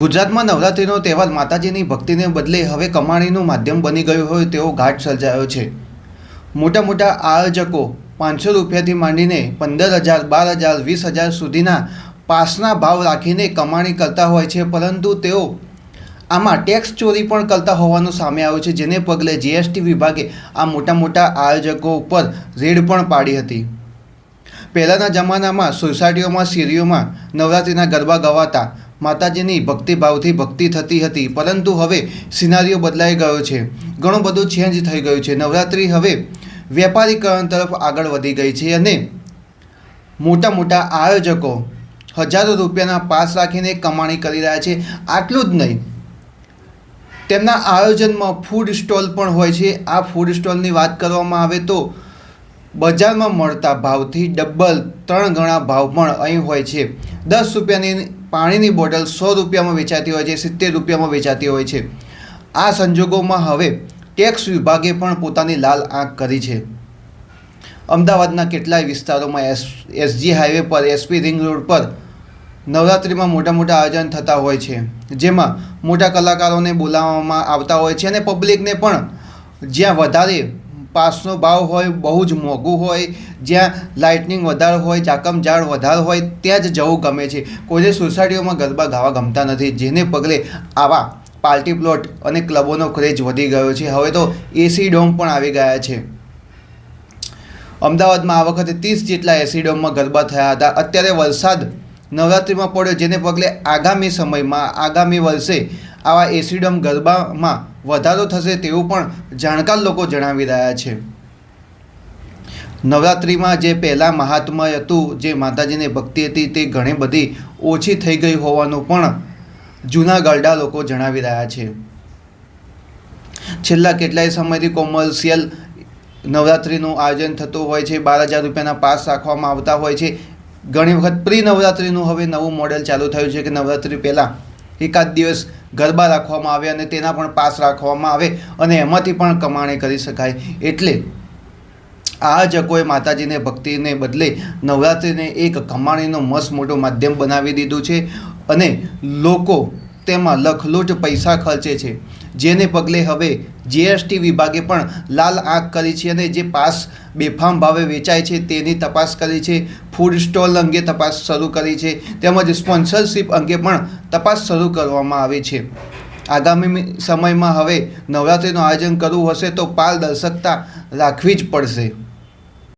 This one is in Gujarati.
ગુજરાતમાં નવરાત્રિનો તહેવાર માતાજીની ભક્તિને બદલે હવે કમાણીનું માધ્યમ બની ગયું હોય તેવો ઘાટ સર્જાયો છે. મોટા મોટા આયોજકો પાંચસો રૂપિયાથી માંડીને પંદર હજાર, બાર હજાર, વીસ હજાર સુધીના પાસના ભાવ રાખીને કમાણી કરતા હોય છે, પરંતુ તેઓ આમાં ટેક્સ ચોરી પણ કરતા હોવાનું સામે આવ્યું છે, જેને પગલે જીએસટી વિભાગે આ મોટા મોટા આયોજકો ઉપર રેડ પણ પાડી હતી. પહેલાંના જમાનામાં સોસાયટીઓમાં, શેરીઓમાં નવરાત્રિના ગરબા ગવાતા માતાજીની ભક્તિભાવથી ભક્તિ થતી હતી, પરંતુ હવે સિનારીઓ બદલાઈ ગયો છે. ઘણું બધું ચેન્જ થઈ ગયું છે. નવરાત્રિ હવે વેપારીકરણ તરફ આગળ વધી ગઈ છે અને મોટા મોટા આયોજકો હજારો રૂપિયાના પાસ રાખીને કમાણી કરી રહ્યા છે. આટલું જ નહીં, તેમના આયોજનમાં ફૂડ સ્ટોલ પણ હોય છે. આ ફૂડ સ્ટોલની વાત કરવામાં આવે તો બજારમાં મળતા ભાવથી ડબલ ત્રણ ગણા ભાવ પણ અહીં હોય છે. દસ રૂપિયાની પાણીની બોટલ સો રૂપિયામાં વેચાતી હોય છે, સિત્તેર રૂપિયામાં વેચાતી હોય છે. આ સંજોગોમાં હવે ટેક્સ વિભાગે પણ પોતાની લાલ આંખ કરી છે. અમદાવાદના કેટલાય વિસ્તારોમાં એસ, એસજી હાઈવે પર, એસપી રિંગ રોડ પર નવરાત્રિમાં મોટા મોટા આયોજન થતા હોય છે. જેમાં મોટા કલાકારોને બોલાવવામાં આવતા હોય છે અને પબ્લિકને પણ જ્યાં વધારે પાસનો ભાવ હોય, બહુ જ મોંઘું હોય, જ્યાં લાઇટનિંગ વધારે હોય જાકમ ઝાડ વધારે હોય, ત્યાં જ જવું ગમે છે. કોઈને સોસાયટીઓમાં ગરબા ગાવા ગમતા નથી, જેને પગલે આવા પાર્ટી પ્લોટ અને ક્લબોનો ક્રેઝ વધી ગયો છે. હવે તો એસી ડોમ પણ આવી ગયા છે. અમદાવાદમાં આ વખતે ત્રીસ જેટલા એસી ડોમમાં ગરબા થયા હતા. અત્યારે વરસાદ નવરાત્રિમાં પડ્યો, જેને પગલે આગામી સમયમાં, આગામી વર્ષે આવા એસી ડોમ ગરબામાં વધારો થશે તેવું પણ જાણકાર લોકો જણાવી રહ્યા છે. નવરાત્રિમાં જે પહેલાં મહાત્મય હતું, જે માતાજીની ભક્તિ હતી, તે ઘણી બધી ઓછી થઈ ગઈ હોવાનું પણ જૂના ગરડા લોકો જણાવી રહ્યા છે. છેલ્લા કેટલાય સમયથી કોમર્શિયલ નવરાત્રિનું આયોજન થતું હોય છે. બાર હજાર રૂપિયાના પાસ રાખવામાં આવતા હોય છે. ઘણી વખત પ્રી નવરાત્રિનું હવે નવું મોડેલ ચાલુ થયું છે કે નવરાત્રિ પહેલાં એકાદ દિવસ ગરબા રાખવામાં આવે અને તેના પણ પાસ રાખવામાં આવે અને એમાંથી પણ કમાણી કરી શકાય. એટલે આ જકોએ માતાજીને, ભક્તિને બદલે નવરાત્રિને એક કમાણીનો મસ્ત મોટું માધ્યમ બનાવી દીધું છે અને લોકો તેમાં લખલૂટ પૈસા ખર્ચે છે. જેને પગલે હવે જીએસટી વિભાગે પણ લાલ આંખ કરી છે અને જે પાસ બેફામ ભાવે વેચાય છે તેની તપાસ કરી છે. ફૂડ સ્ટોલ અંગે તપાસ શરૂ કરી છે. તેમજ સ્પોન્સરશિપ અંગે પણ તપાસ શરૂ કરવામાં આવી છે. આગામી સમયમાં હવે નવરાત્રિનું આયોજન કરવું હશે તો પારદર્શકતા રાખવી જ પડશે.